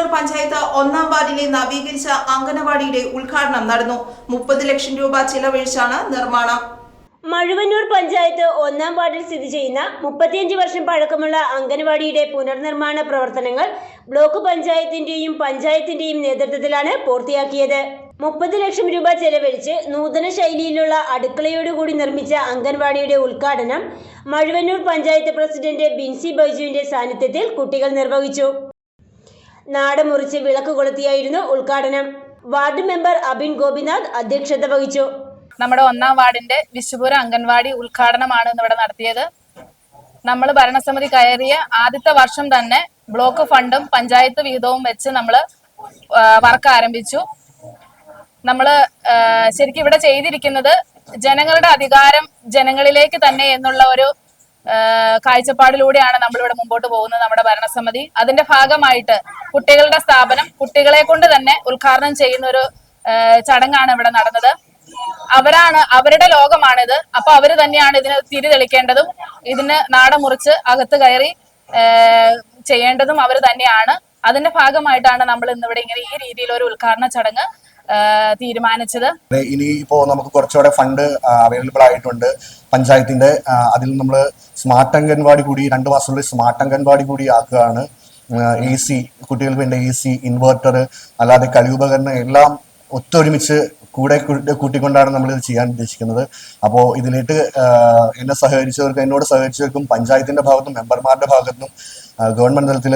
മഴുവന്നൂർ പഞ്ചായത്ത് ഒന്നാം വാർഡിലെ നവീകരിച്ച അംഗനവാടിയുടെ ഉദ്ഘാടനം നടന്നു. മുപ്പത് ലക്ഷം രൂപ ചിലവഴിച്ചാണ് നിർമ്മാണം. മഴുവന്നൂർ പഞ്ചായത്ത് ഒന്നാം വാർഡിൽ സ്ഥിതി ചെയ്യുന്ന മുപ്പത്തിയഞ്ച് വർഷം പഴക്കമുള്ള അംഗനവാടിയുടെ പുനർനിർമ്മാണ പ്രവർത്തനങ്ങൾ ബ്ലോക്ക് പഞ്ചായത്തിന്റെയും പഞ്ചായത്തിന്റെയും നേതൃത്വത്തിലാണ് പൂർത്തിയാക്കിയത്. മുപ്പത് ലക്ഷം രൂപ ചെലവഴിച്ച് നൂതന ശൈലിയിലുള്ള അടുക്കളയോടുകൂടി നിർമ്മിച്ച അംഗൻവാടിയുടെ ഉദ്ഘാടനം മഴുവന്നൂർ പഞ്ചായത്ത് പ്രസിഡന്റ് ബിൻസി ബൈജുവിന്റെ സാന്നിധ്യത്തിൽ കുട്ടികൾ നിർവഹിച്ചു. നാട് മുറിച്ച് വിളക്ക് കൊളുത്തിയായിരുന്നു ഉദ്ഘാടനം. വാർഡ് മെമ്പർ അബിൻ ഗോപിനാഥ് അധ്യക്ഷത വഹിച്ചു. നമ്മുടെ ഒന്നാം വാർഡിന്റെ വിശുപുര അംഗൻവാടി ഉദ്ഘാടനമാണ് ഇവിടെ നടത്തിയത്. നമ്മൾ ഭരണസമിതി കയറിയ ആദ്യത്തെ വർഷം തന്നെ ബ്ലോക്ക് ഫണ്ടും പഞ്ചായത്ത് വിഹിതവും വെച്ച് നമ്മൾ വർക്ക് ആരംഭിച്ചു. നമ്മൾ ശരിക്കും ഇവിടെ ചെയ്തിരിക്കുന്നത് ജനങ്ങളുടെ അധികാരം ജനങ്ങളിലേക്ക് തന്നെ എന്നുള്ള ഒരു കാഴ്ചപ്പാടിലൂടെയാണ് നമ്മളിവിടെ മുമ്പോട്ട് പോകുന്നത് നമ്മുടെ ഭരണസമിതി. അതിന്റെ ഭാഗമായിട്ട് കുട്ടികളുടെ സ്ഥാപനം കുട്ടികളെ കൊണ്ട് തന്നെ ഉദ്ഘാടനം ചെയ്യുന്ന ഒരു ചടങ്ങാണ് ഇവിടെ നടന്നത്. അവരാണ് അവരുടെ ലോകമാണിത്. അപ്പൊ അവർ തന്നെയാണ് ഇതിന് തിരി തെളിക്കേണ്ടതും ഇതിന് നാട മുറിച്ച് അകത്ത് കയറി ചെയ്യേണ്ടതും അവർ തന്നെയാണ്. അതിന്റെ ഭാഗമായിട്ടാണ് നമ്മൾ ഇന്നിവിടെ ഇങ്ങനെ ഈ രീതിയിൽ ഒരു ഉദ്ഘാടന ചടങ്ങ് തീരുമാനിച്ചത്? ഇനി ഇപ്പോ നമുക്ക് കുറച്ചുകൂടെ ഫണ്ട് അവൈലബിൾ ആയിട്ടുണ്ട്. പഞ്ചായത്തിന്റെ അതിൽ നമ്മൾ സ്മാർട്ട് അംഗൻവാടി കൂടി രണ്ട് മാസത്തിനുള്ളിൽ സ്മാർട്ട് അംഗൻവാടി കൂടി ആക്കുകയാണ്. എ സി കുട്ടികൾക്ക് വേണ്ട എ സി ഇൻവെർട്ടർ അല്ലാതെ കളിയുപകരണം എല്ലാം ഒത്തൊരുമിച്ച് കൂടെ കൂട്ടി- കൂട്ടിക്കൊണ്ടാണ് നമ്മൾ ഇത് ചെയ്യാൻ ഉദ്ദേശിക്കുന്നത്. അപ്പോൾ ഇതിലേക്ക് എന്നെ സഹകരിച്ചവർക്കും എന്നോട് സഹകരിച്ചവർക്കും പഞ്ചായത്തിന്റെ ഭാഗത്തും മെമ്പർമാരുടെ ഭാഗത്തും ഗവൺമെന്റ് തലത്തിൽ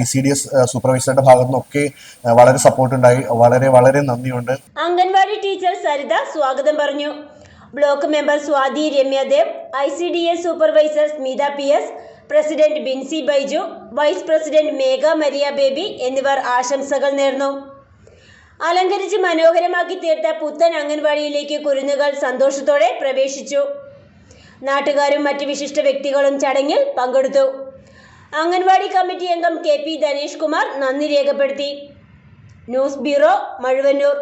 ഐ സി ഡി എസ് സൂപ്പർവൈസറുടെ ഭാഗത്തും ഒക്കെ വളരെ സപ്പോർട്ട് ഉണ്ടായി. വളരെ വളരെ നന്ദിയുണ്ട്. അംഗൻവാടി ടീച്ചർ സരിത സ്വാഗതം പറഞ്ഞു. Block member Swathi Ramyadev I C D S supervisor Smitha P S president Binsy Baiju vice president Megha Maria Baby എന്നിവർ ആശംസകൾ നേർന്നു. അലങ്കരിച്ച് മനോഹരമാക്കി തീർത്ത പുത്തൻ അംഗൻവാടിയിലേക്ക് കുരുന്നുകൾ സന്തോഷത്തോടെ പ്രവേശിച്ചു. നാട്ടുകാരും മറ്റ് വിശിഷ്ട വ്യക്തികളും ചടങ്ങിൽ പങ്കെടുത്തു. അംഗൻവാടി കമ്മിറ്റി അംഗം കെ പി ധനേഷ് കുമാർ നന്ദി രേഖപ്പെടുത്തി. News bureau Mazhuvannoor.